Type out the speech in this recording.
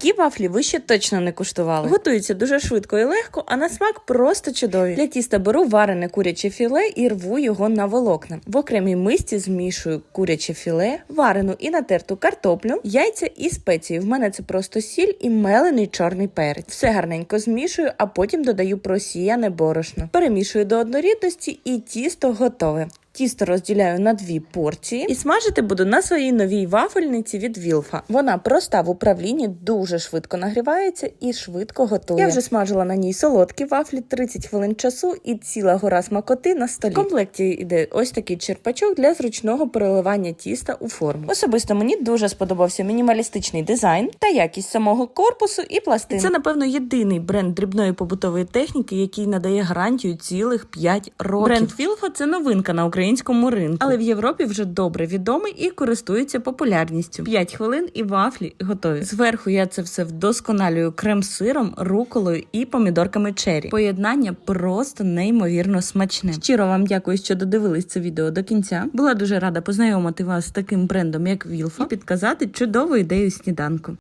Такі вафлі ви ще точно не куштували. Готуються дуже швидко і легко, а на смак просто чудові. Для тіста беру варене куряче філе і рву його на волокна. В окремій мисці змішую куряче філе, варену і натерту картоплю, яйця і спеції. В мене це просто сіль і мелений чорний перець. Все гарненько змішую, а потім додаю просіяне борошно. Перемішую до однорідності і тісто готове. Тісто розділяю на дві порції і смажити буду на своїй новій вафельниці від Вілфа. Вона проста в управлінні, дуже швидко нагрівається і швидко готує. Я вже смажила на ній солодкі вафлі, 30 хвилин часу і ціла гора смакоти на столі. В комплекті йде ось такий черпачок для зручного переливання тіста у форму. Особисто мені дуже сподобався мінімалістичний дизайн та якість самого корпусу і пластин. І Це, напевно, єдиний бренд дрібної побутової техніки, який надає гарантію цілих 5 років. Бренд Вілфа це новинка на українському ринку, але в Європі вже добре відомий і користується популярністю. 5 хвилин і вафлі готові. Зверху я це все вдосконалюю крем-сиром, руколою і помідорками чері. Поєднання просто неймовірно смачне. Щиро вам дякую, що додивились це відео до кінця. Була дуже рада познайомити вас з таким брендом, як Вілфа, і підказати чудову ідею сніданку.